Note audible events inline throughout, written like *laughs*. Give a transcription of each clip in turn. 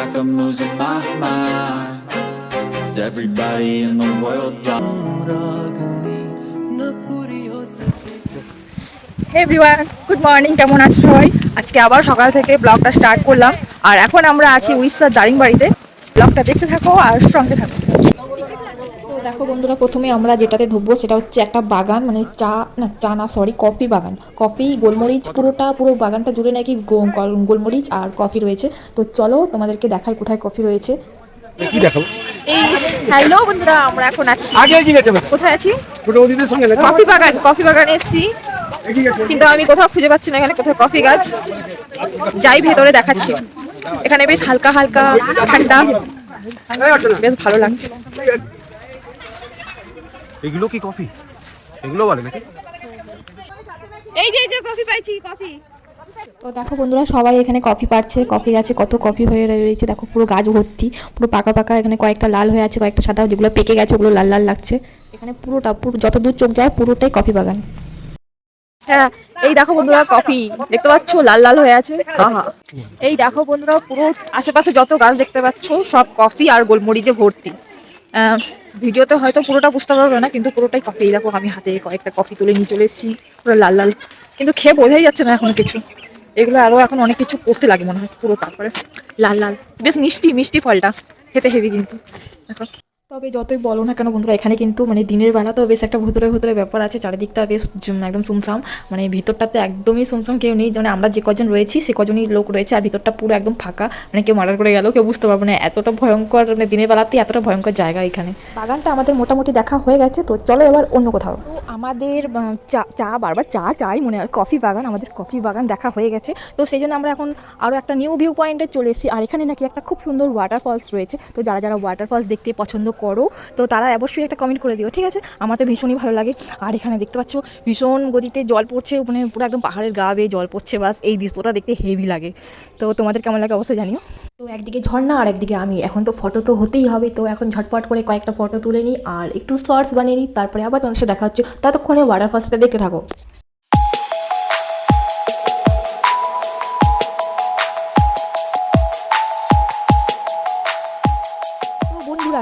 like I'm losing my mind. Is everybody in the world everyone good morning কেমন আছো সবাই? আজকে আবার সকাল থেকে ব্লগটা স্টার্ট করলাম। আর এখন আমরা আছি উড়িষ্যার দারিংবাড়িতে ব্লগটা দেখতে থাকো আর সঙ্গে থাকো। দেখো বন্ধুরা প্রথমে আমরা যেটাতে ঢুকবো সেটা হচ্ছে একটা বাগান মানে চা না চা না সরি কফি বাগান। কফি গোলমরিচ পুরোটা পুরো বাগানটা জুড়ে নাকি গোলমরিচ আর কফি রয়েছে। তো চলো তোমাদেরকে দেখাই কোথায় কফি রয়েছে। কি দেখাবো? এই হ্যালো বন্ধুরা আমরা এখন আছি। আগে কি গেছে কোথায় আছি? ওদিদের সঙ্গে কফি বাগান কফি বাগানে এসছি। কিন্তু আমি কোথাও খুঁজে পাচ্ছি না এখানে কোথাও কফি গাছ। যাই ভেতরে দেখাচ্ছি। এখানে বেশ হালকা হালকা ঠান্ডা। বেশ ভালো লাগছে। এগুলো কি কফি? এগুলো বলে নাকি? এই যে এই যে কফি পাইছি কফি। তো দেখো বন্ধুরা সবাই এখানে কফি পাচ্ছে কফি গাছে কত কফি হয়ে রয়েছে। দেখো পুরো গাছ ভর্তি পুরো পাকা পাকা এখানে কয়েকটা লাল হয়ে আছে কয়েকটা সাদা যেগুলো পেকে গেছে ওগুলো লাল লাল লাগছে। এখানে পুরোটা পুরো যত দূর চোখ যায় পুরোটাই কফি বাগান। হ্যাঁ এই দেখো বন্ধুরা কফি। দেখতে পাচ্ছো? লাল লাল হয়ে আছে। আহা। এই দেখো বন্ধুরা পুরো আশেপাশে যত গাছ দেখতে পাচ্ছ সব কফি আর গোলমরিচে ভর্তি। ভিডিওতে হয়তো পুরোটা বুঝতে পারবে না, কিন্তু পুরোটাই কফি দেখো, আমি হাতে কয়েকটা কফি তুলে নিয়ে চলে এসেছি, পুরো লাল লাল। কিন্তু খেয়ে বোঝাই যাচ্ছে না এখন কিছু। এগুলো আরও এখন অনেক কিছু করতে লাগে মনে হয়, পুরো তারপরে লাল লাল। বেশ মিষ্টি মিষ্টি ফলটা, খেতে হেভি কিন্তু। দেখো। তবে যতই বলো না কেন বন্ধুরা এখানে কিন্তু মানে দিনের বেলা তো বেশ একটা ভুতুরে ভুতুরে ব্যাপার আছে চারিদিকটা বেশ একদম সুমসাম। মানে ভিতরটাতে একদমই সুমসাম কেউ নেই মানে আমরা যে কজন রয়েছি সে কজনই লোক রয়েছে আর ভিতরটা পুরো একদম ফাঁকা। মানে কেউ মার্ডার করে গেলেও কেউ বুঝতে পারব না এতটা ভয়ঙ্কর মানে দিনের বেলাতেই এতটা ভয়ঙ্কর জায়গা এখানে। বাগানটা আমাদের মোটামুটি দেখা হয়ে গেছে তো চলো এবার অন্য কোথাও। তো আমাদের চা চা বারবার চা চাই মনে হয় কফি বাগান আমাদের কফি বাগান দেখা হয়ে গেছে। তো সেই জন্য আমরা এখন আরও একটা নিউ ভিউ পয়েন্টে চলে এসেছি আর এখানে নাকি একটা খুব সুন্দর ওয়াটারফলস রয়েছে। তো যারা যারা ওয়াটারফলস দেখতে পছন্দ করো। তো তারা অবশ্যই একটা কমেন্ট করে দিও, ঠিক আছে? আমার তো ভীষণই ভালো লাগে। আর এখানে দেখতে পাচ্ছ, ভীষণ গতিতে জল পড়ছে মানে পুরো একদম পাহাড়ের গা বেয়ে জল পড়ছে, বাস এই দৃশ্যটা দেখতে হেভি লাগে। তো তোমাদের কেমন লাগে অবশ্যই জানিও। তো একদিকে ঝর্ণা আর একদিকে আমি, এখন তো ফটো তো হতেই হবে, তো এখন ঝটপট করে কয়েকটা ফটো তুলে নিই, আর একটু শর্টস বানিয়ে নিই, তারপরে আবার তোমাদের সাথে দেখা হচ্ছে। ততক্ষণে ওয়াটারফলসটা দেখতে থাকো।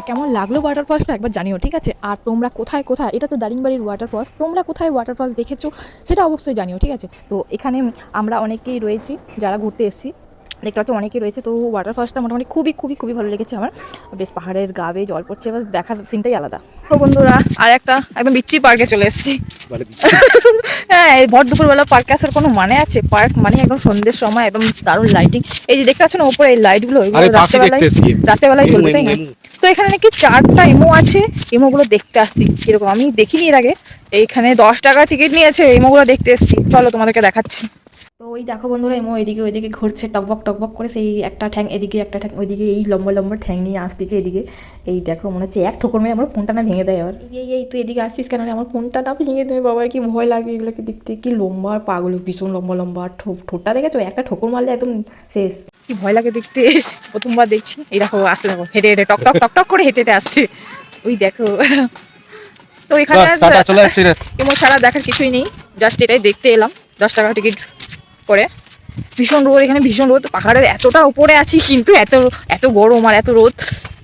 কেমন লাগল ওয়াটারফলসটা একবার জানিও, ঠিক আছে? আর তোমরা কোথায় কোথায়? এটা তো দারিংবাড়ির ওয়াটারফলস তোমরা কোথায় ওয়াটারফলস দেখেছ, সেটা অবশ্যই জানিও, ঠিক আছে? তো এখানে আমরা অনেকেই রয়েছি যারা ঘুরতে এসেছি। দেখতে পাচ্ছ অনেকেই রয়েছে তো ওয়াটার ওয়াটারফলসটা মোটামুটি খুবই খুবই খুবই ভালো লেগেছে আমার। বেশ পাহাড়ের গা বেয়ে জল পড়ছে বাস দেখার সিনটাই আলাদা। তো বন্ধুরা আর একটা একদম বিচ্ছি পার্কে চলে এসেছি। *laughs* হ্যাঁ এই ভর দুপুরবেলা পার্কে আসার কোনো মানে আছে? পার্ক মানে একদম সন্ধ্যের সময় একদম দারুণ লাইটিং এই যে দেখতে পাচ্ছ না উপরে এই লাইটগুলো রাত্রেবেলায় রাত্রেবেলায় জ্বলবে তাই না তো এখানে নাকি চারটা ইমো আছে। ইমোগুলো দেখতে আসছি কীরকম। আমি দেখিনি এর আগে। এইখানে দশ টাকা টিকিট নিয়েছে ইমোগুলো দেখতে এসছি। চলো তোমাদেরকে দেখাচ্ছি। তো ওই দেখো বন্ধুরা এমো এদিকে ওইদিকে ঘুরছে টকবক টকবক করে সেই একটা ঠ্যাং এদিকে একটা ঠ্যাং ওইদিকে এই লম্বা লম্বা ঠ্যাং নিয়ে আসতেছে এদিকে। এই দেখো মনে হচ্ছে এক ঠোকর মেয়ে আমার ফোনটা না ভেঙে দেয় আবার। এই এই তুই এদিকে আসছিস কেন? আমার ফোনটা না ভেঙে দেবে বাবার কি ভয় লাগে এগুলোকে দেখতে। কি লম্বা আর পাগুলো ভীষণ লম্বা লম্বা আর ঠোঁট ঠোঁটটা দেখেছ? একটা ঠোকর মারলে একদম শেষ। কি ভয় লাগে দেখতে। *laughs* প্রথমবার দেখছি। এই দেখো আসছে দেখো হেঁটে হেঁটে টক টক টক টক করে হেঁটে হেঁটে আসছে। ওই দেখো। তো এখানে আর টাটা চলে আসছি রে। এমন ছাড়া দেখার কিছুই নেই। জাস্ট এটাই দেখতে এলাম। দশ টাকা টিকিট করে। ভীষণ রোদ, এখানে ভীষণ রোদ। পাহাড়ের এতটা উপরে আছি, কিন্তু এত এত গরম আর এত রোদ,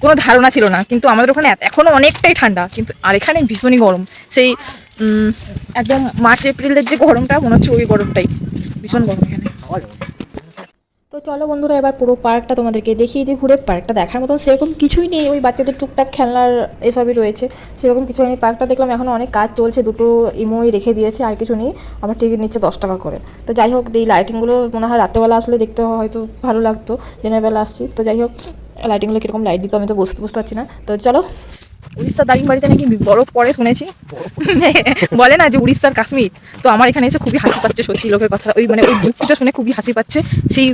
কোনো ধারণা ছিল না। কিন্তু আমাদের ওখানে এখনও এখনও অনেকটাই ঠান্ডা, কিন্তু, আর এখানে ভীষণই গরম। সেই একদম মার্চ, এপ্রিলের যে গরমটা, মনে হচ্ছে ওই গরমটাই। ভীষণ গরম এখানে। তো চলো বন্ধুরা, এবার পুরো পার্কটা তোমাদেরকে দেখিয়ে দিই, ঘুরে পার্কটা দেখার মতন সেরকম কিছুই নেই, ওই বাচ্চাদের টুকটাক খেলনার এসবই রয়েছে, সেরকম কিছু নেই। পার্কটা দেখলাম এখন অনেক কাজ চলছে, দুটো ইমোই রেখে দিয়েছে, আর কিছু নেই, আমার টিকিট নিচ্ছে দশ টাকা করে। তো যাই হোক, এই লাইটিংগুলো মনে হয় রাত্রেবেলা আসলে দেখতে হয়তো ভালো লাগতো, দিনের বেলা আসছি। তো যাই হোক লাইটিংগুলো কীরকম লাইট দিত আমি তো বুঝতে বুঝতে পারছি না। তো চলো। উড়িষ্যার দারিংবাড়িতে নাকি বরফ পড়ে শুনেছি। বলে না যে উড়িষ্যার কাশ্মীর। তো আমার এখানে এসে খুবই হাসি পাচ্ছে সত্যি লোকের কথা। ওই মানে ওই দুঃখটা শুনে খুবই হাসি পাচ্ছে। সেই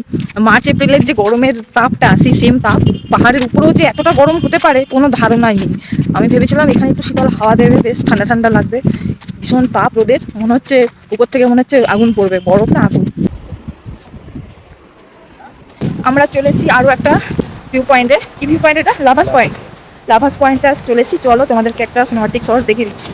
মার্চ এপ্রিলের যে গরমের তাপটা সেই সেম তাপ পাহাড়ের উপরেও যে এতটা গরম হতে পারে কোনো ধারণাই নেই। আমি ভেবেছিলাম এখানে একটু শীতল হাওয়া দেবে বেশ ঠান্ডা ঠান্ডা লাগবে। ভীষণ তাপ রোদের মনে হচ্ছে উপর থেকে মনে হচ্ছে আগুন পড়বে। বরফ না আগুন। আমরা চলে এসেছি আরও একটা ভিউ পয়েন্টে কি ভিউ পয়েন্ট এটা? লাভাস পয়েন্ট লাভাস পয়েন্টটা চলেছি চলো তোমাদেরকে একটা নর্টিক সর্স দেখিয়ে দিচ্ছি।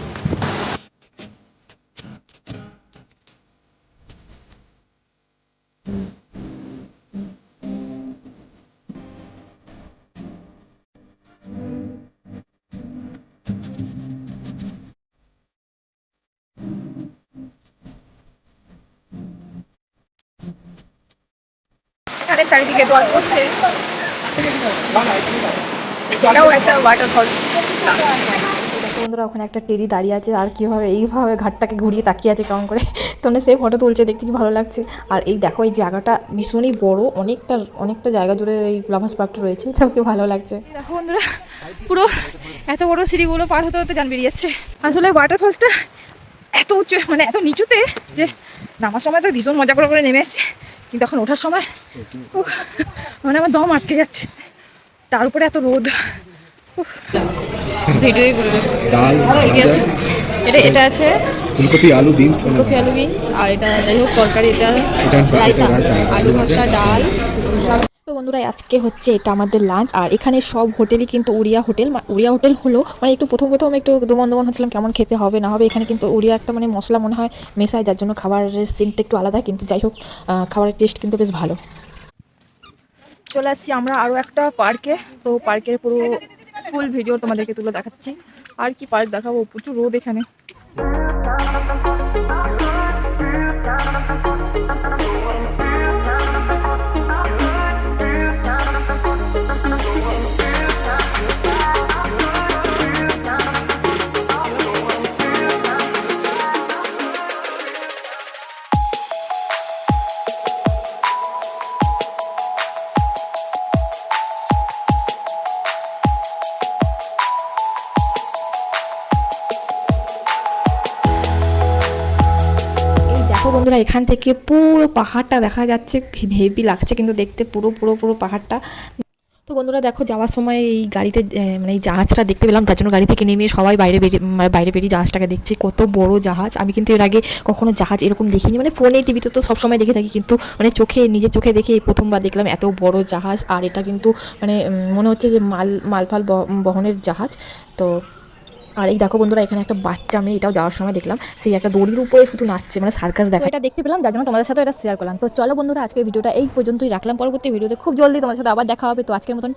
চারিদিকে দল করছে এটাও একটা ওয়াটারফল দেখো বন্ধুরা ওখানে একটা টেরি দাঁড়িয়ে আছে আর কীভাবে এইভাবে ঘাটটাকে ঘুরিয়ে তাকিয়ে আছে কেমন করে। তোমরা সেই ফটো তুলছে দেখতে কি ভালো লাগছে। আর এই দেখো এই জায়গাটা ভীষণই বড় অনেকটা অনেকটা জায়গা জুড়ে এই লাভাস পার্কটা রয়েছে তাও কি ভালো লাগছে। দেখো বন্ধুরা পুরো এত বড় সিঁড়িগুলো পার হতে হতে যান বেরিয়ে যাচ্ছে। আসলে ওয়াটারফলসটা এত উঁচু মানে এত নিচুতে যে নামার সময় তো ভীষণ মজা করে করে নেমে এসছে। কিন্তু এখন ওঠার সময় উফ, মানে আমার দম আটকে যাচ্ছে। তার উপরে এত রোদ। ভিডিওই ডাল আছে? এটা এটা আছে ফুলকপি আলু বিনস কফি আলু। বিনস আর এটা যাই হোক তরকারি এটা রায়তা। আলু ভাজা। ডাল। তো বন্ধুরা আজকে হচ্ছে এটা আমাদের লাঞ্চ আর এখানে সব হোটেলই কিন্তু উড়িয়া হোটেল উড়িয়া হোটেল হলো মানে একটু প্রথম প্রথম একটু দমন দমন হচ্ছিলাম কেমন খেতে হবে না হবে এখানে কিন্তু উড়িয়া একটা মানে মশলা মনে হয় মেশায় যার জন্য খাবারের সিনটা একটু আলাদা কিন্তু যাই হোক খাবারের টেস্ট কিন্তু বেশ ভালো। চলে আসছি আমরা আরও একটা পার্কে। তো পার্কের পুরো ফুল ভিডিও তোমাদেরকে তুলে দেখাচ্ছি। আর কি পার্ক দেখাবো? প্রচুর রোদ এখানে। দেখো বন্ধুরা, এখান থেকে পুরো পাহাড়টা দেখা যাচ্ছে হেভি লাগছে কিন্তু দেখতে পুরো পুরো পুরো পাহাড়টা। তো বন্ধুরা দেখো, যাওয়ার সময় এই গাড়িতে মানে এই জাহাজটা দেখতে পেলাম, তার জন্য গাড়ি থেকে নেমে সবাই বাইরে বেরিয়ে মানে বাইরে বেরিয়ে জাহাজটাকে দেখছি। কত বড় জাহাজ। আমি কিন্তু এর আগে কখনো জাহাজ এরকম দেখিনি। মানে ফোনে, টিভিতে তো সবসময় দেখে থাকি, কিন্তু মানে চোখে, নিজের চোখে দেখে এই প্রথমবার দেখলাম এত বড় জাহাজ। আর এটা কিন্তু মানে মনে হচ্ছে যে মাল, মালফাল বহ- বহনের জাহাজ। তো আর এই দেখো বন্ধুরা, এখানে একটা বাচ্চা মেয়ে এটাও যাওয়ার সময় দেখলাম। সেই একটা দড়ির উপরে শুধু নাচছে মানে সার্কাস দেখো এটা দেখতে পেলাম, যার জন্য তোমাদের সাথে এটা শেয়ার করলাম। তো চলো বন্ধুরা, আজকে ভিডিওটা এই পর্যন্তই রাখলাম। পরবর্তী ভিডিওতে খুব জলদি তোমাদের সাথে আবার দেখা হবে। তো আজকের মতন।